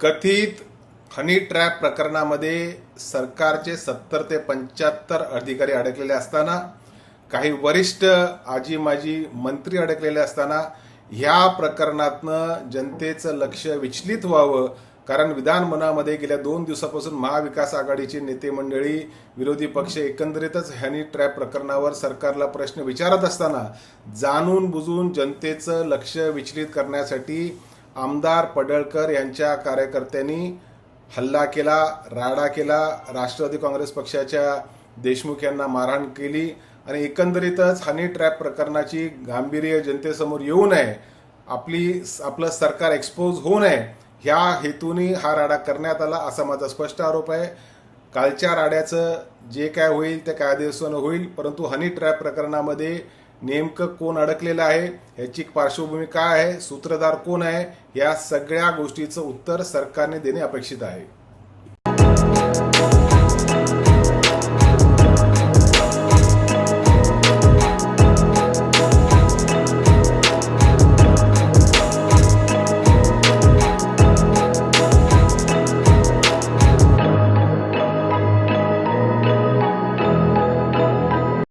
कथित honey trap प्रकरणामध्ये सरकारचे सत्तर ते पंच्याहत्तर अधिकारी अडकलेले असताना काही वरिष्ठ आजी माजी मंत्री अडकलेले असताना ह्या प्रकरणातनं जनतेचं लक्ष विचलित व्हावं. कारण विधानमनामध्ये गेल्या दोन दिवसापासून महाविकास आघाडीची नेते मंडळी विरोधी पक्ष एकंदरीतच हॅनी ट्रॅप प्रकरणावर सरकारला प्रश्न विचारत असताना जाणून बुजून जनतेचं लक्ष विचलित करण्यासाठी आमदार पडळकर यांच्या कार्यकर्त्यांनी हल्ला केला राडा केला. राष्ट्रवादी काँग्रेस पक्षाच्या देशमुख यांना मारहाण केली आणि एकंदरीतच हनी ट्रॅप प्रकरणाची गांभीर्य जनतेसमोर येऊ नये आपली आपलं सरकार एक्सपोज होऊ नये ह्या हेतूने हा राडा करण्यात आला असा माझा स्पष्ट आरोप आहे. कालच्या राड्याचं जे काय होईल ते दिवसानं होईल परंतु हनी ट्रॅप प्रकरणामध्ये नेमकं कोण अडकलेलं आहे ह्याची पार्श्वभूमी काय आहे सूत्रधार कोण आहे या सगळ्या गोष्टीचं उत्तर सरकारने देणे अपेक्षित आहे.